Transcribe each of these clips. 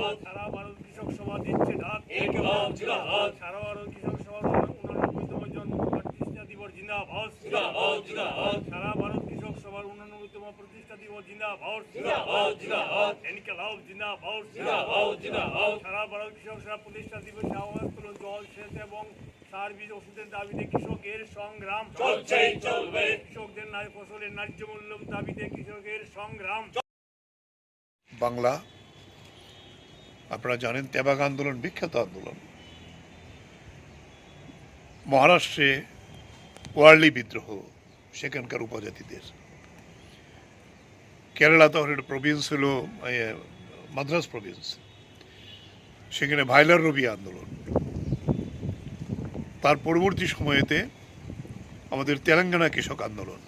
জিন্দাবাদ জিন্দাবাদ সারা ভারত কৃষক সভা দিচ্ছে ডাক সারা ভারত কৃষক সভা উননব্বইতম জন্ম প্রতিষ্ঠা দিবস জিন্দাবাদ। জিন্দাবাদ জিন্দাবাদ। সারা ভারত কৃষক সভার উননব্বইতম প্রতিষ্ঠা দিবস জিন্দাবাদ। জিন্দাবাদ জিন্দাবাদ। ইনকিলাব জিন্দাবাদ। জিন্দাবাদ জিন্দাবাদ। সারা ভারত কৃষক সভা প্রতিষ্ঠা দিবসে আহ্বান জল সেচ এবং সার বীজ ওষুধের দাবিতে কৃষকের সংগ্রাম। চলছেই চলবে। কৃষকদের ন্যায় ফসলের ন্যায্য মূল্য দাবিতে কৃষকের সংগ্রাম। বাংলা আপনারা জানেন ত্যাবাগ আন্দোলন, বিখ্যাত আন্দোলন। মহারাষ্ট্রে ওয়ার্লি বিদ্রোহ, সেখানকার উপজাতিদের। কেরালা তখন একটা প্রভিন্স হলো মাদ্রাস প্রভিন্স সেখানে ভাইলার রবি আন্দোলন। তার পরবর্তী সময়েতে আমাদের তেলেঙ্গানা কৃষক আন্দোলন।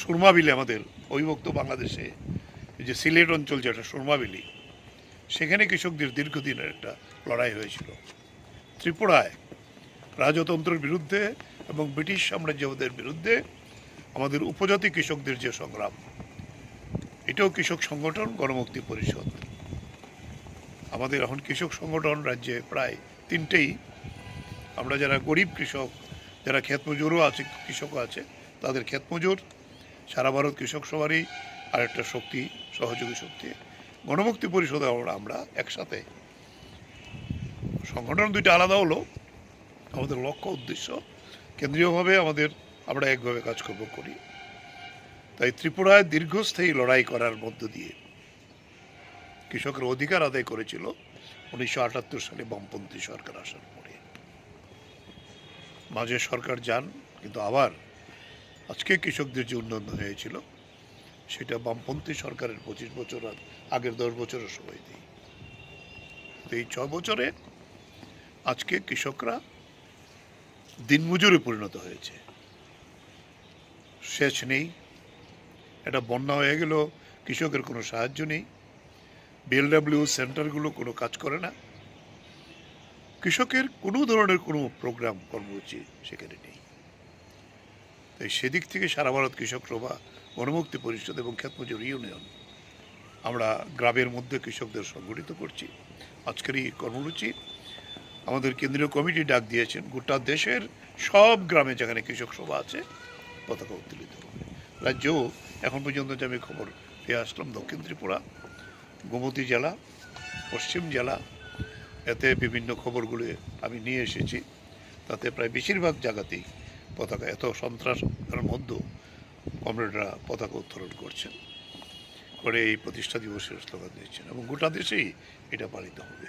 সুরমাবিলে আমাদের অবিভক্ত বাংলাদেশে যে সিলেট অঞ্চল যেটা সুরমাবিলি সেখানে কৃষকদের দীর্ঘদিনের একটা লড়াই হয়েছিল। ত্রিপুরায় রাজতন্ত্রের বিরুদ্ধে এবং ব্রিটিশ সাম্রাজ্যবাদের বিরুদ্ধে আমাদের উপজাতি কৃষকদের যে সংগ্রাম, এটাও কৃষক সংগঠন গণমুক্তি পরিষদ। আমাদের এখন কৃষক সংগঠন রাজ্যে প্রায় তিনটেই। আমরা যারা গরিব কৃষক, যারা ক্ষেত মজুরও আছে, কৃষকও আছে, তাদের ক্ষেত মজুর সারা ভারত কৃষক সভারই আরেকটা শক্তি, সহযোগী শক্তি। গণমুক্তি পরিষদে আমরা একসাথে। সংগঠন দুইটা আলাদা হলো। আমাদের লক্ষ্য উদ্দেশ্য। কেন্দ্রীয়ভাবে আমাদের আমরা একভাবে কাজকর্ম করি। তাই ত্রিপুরায় দীর্ঘস্থায়ী লড়াই করার মধ্য দিয়ে কৃষকের অধিকার আদায় করেছিল উনিশশো আটাত্তর সালে বামপন্থী সরকার আসার পরে। মাঝে সরকার যান, কিন্তু আবার আজকে কৃষকদের যে উন্নয়ন হয়েছিল সেটা বামপন্থী সরকারের পঁচিশ বছর আগের দশ বছরের সময় তো এই ছ বছরে আজকে কৃষকরা দিনমজুরে পরিণত হয়েছে। সেচ নেই। এটা বন্যা হয়ে গেল কৃষকের কোনো সাহায্য নেই। বিএলডাব্লিউ সেন্টারগুলো কোনো কাজ করে না। কৃষকের কোনো ধরনের কোনো প্রোগ্রাম কর্মসূচি সেখানে নেই। তাই সেদিক থেকে সারা ভারত কৃষক সভা গণমুক্তি পরিষদ এবং খ্যাতমজুর ইউনিয়ন। আমরা গ্রামের মধ্যে কৃষকদের সংগঠিত করছি। আজকের এই কর্মসূচি আমাদের কেন্দ্রীয় কমিটি ডাক দিয়েছেন। গোটা দেশের সব গ্রামে যেখানে কৃষক সভা আছে, পতাকা উত্তোলিত হবে। রাজ্যেও এখন পর্যন্ত যে আমি খবর পেয়ে আসলাম, দক্ষিণ ত্রিপুরা, গোমতী জেলা, পশ্চিম জেলা, এতে বিভিন্ন খবরগুলো আমি নিয়ে এসেছি। তাতে প্রায় বেশিরভাগ জায়গাতেই পতাকা, এত সন্ত্রাসের মধ্যেও কমরেডরা পতাকা উত্তোলন করছেন। করে এই প্রতিষ্ঠা দিবসের স্লোগান দিচ্ছেন এবং গোটা দেশেই এটা পালিত হবে।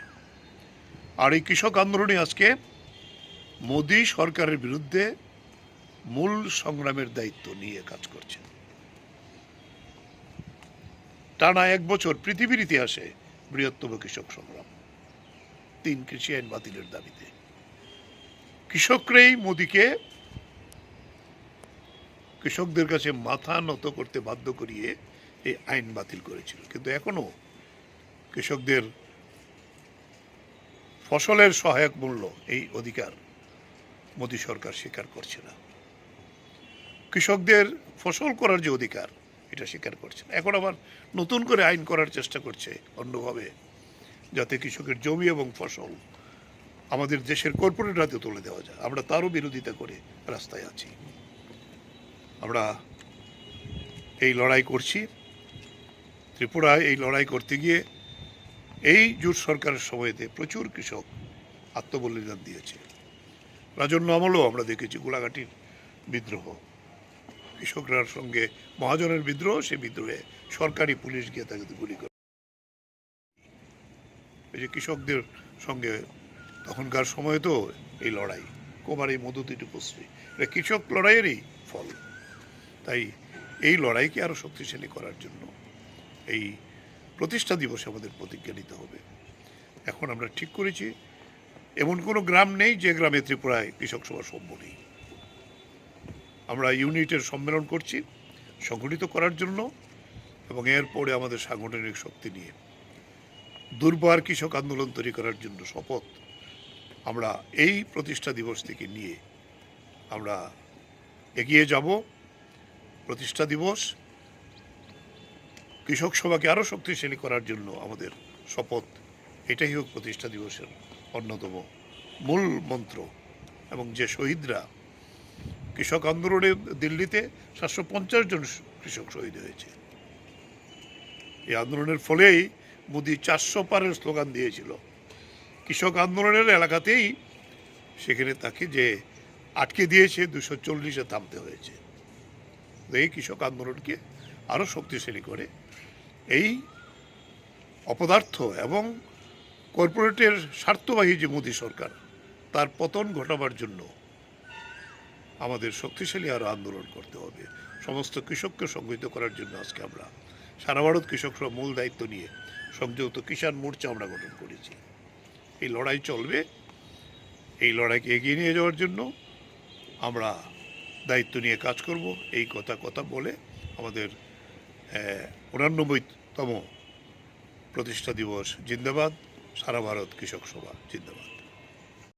আর এই কৃষক আন্দোলনে আজকে মোদী সরকারের বিরুদ্ধে মূল সংগ্রামের দায়িত্ব নিয়ে কাজ করছেন। টানা এক বছর পৃথিবীর ইতিহাসে বৃহত্তম কৃষক সংগ্রাম। তিন কৃষি আইন বাতিলের দাবিতে। কৃষকরাই মোদীকে কৃষকদের কাছে মাথা নত করতে বাধ্য করিয়ে এই আইন বাতিল করেছিল। কিন্তু এখনও কৃষকদের ফসলের সহায়ক মূল্য এই অধিকার মোদী সরকার স্বীকার করছে না। কৃষকদের ফসল করার যে অধিকার, এটা স্বীকার করছে না। এখন আবার নতুন করে আইন করার চেষ্টা করছে অন্যভাবে, যাতে কৃষকের জমি এবং ফসল আমাদের দেশের কর্পোরেট হাতে তুলে দেওয়া যায়। আমরা তারও বিরোধিতা করে রাস্তায় আছি। আমরা এই লড়াই করছি। ত্রিপুরায় এই লড়াই করতে গিয়ে এই জোট সরকারের সময়তে প্রচুর কৃষক আত্মবলিদান দিয়েছে। রাজন্য আমলেও আমরা দেখেছি গোলাঘাটির বিদ্রোহ। কৃষকরার সঙ্গে মহাজনের বিদ্রোহ সে বিদ্রোহে সরকারি পুলিশ গিয়ে তাকে গুলি করে। এই যে কৃষকদের সঙ্গে তখনকার সময় তো এই লড়াই, কোমার এই মধুতিটি পুষ্টি এটা কৃষক লড়াইয়েরই ফল। তাই এই লড়াইকে আরও শক্তিশালী করার জন্য এই প্রতিষ্ঠা দিবসে আমাদের প্রতিজ্ঞা নিতে হবে। এখন আমরা ঠিক করেছি, এমন কোনো গ্রাম নেই যে গ্রামে ত্রিপুরায় কৃষক সভা সম্ভব নেই। আমরা ইউনিটের সম্মেলন করছি সংগঠিত করার জন্য এবং এরপরে আমাদের সাংগঠনিক শক্তি নিয়ে দুর্বার কৃষক আন্দোলন তৈরি করার জন্য শপথ আমরা এই প্রতিষ্ঠা দিবস থেকে নিয়ে আমরা এগিয়ে যাব। প্রতিষ্ঠা দিবস কৃষক সভাকে আরও শক্তিশালী করার জন্য আমাদের শপথ। এটাই হোক প্রতিষ্ঠা দিবসের অন্যতম মূল মন্ত্র। এবং যে শহীদরা কৃষক আন্দোলনে দিল্লিতে সাতশো পঞ্চাশ জন কৃষক শহীদ হয়েছে। এই আন্দোলনের ফলেই মোদি চারশো পারের স্লোগান দিয়েছিল। কৃষক আন্দোলনের এলাকাতেই সেখানে তাকে যে আটকে দিয়েছে, দুশো চল্লিশে থামতে হয়েছে। এই কৃষক আন্দোলনকে আরও শক্তিশালী করে। এই অপদার্থ এবং কর্পোরেটের স্বার্থবাহী যে মোদী সরকার, তার পতন ঘটাবার জন্য আমাদের শক্তিশালী আরও আন্দোলন করতে হবে। সমস্ত কৃষককে সংগঠিত করার জন্য আজকে আমরা সারা ভারত কৃষকরা মূল দায়িত্ব নিয়ে সংযুক্ত কিষাণ মোর্চা আমরা গঠন করেছি। এই লড়াই চলবে। এই লড়াইকে এগিয়ে নিয়ে যাওয়ার জন্য আমরা দায়িত্ব নিয়ে কাজ করব। এই কথা কথা বলে আমাদের উনানব্বইতম প্রতিষ্ঠা দিবস জিন্দাবাদ। সারা ভারত কৃষক সভা জিন্দাবাদ।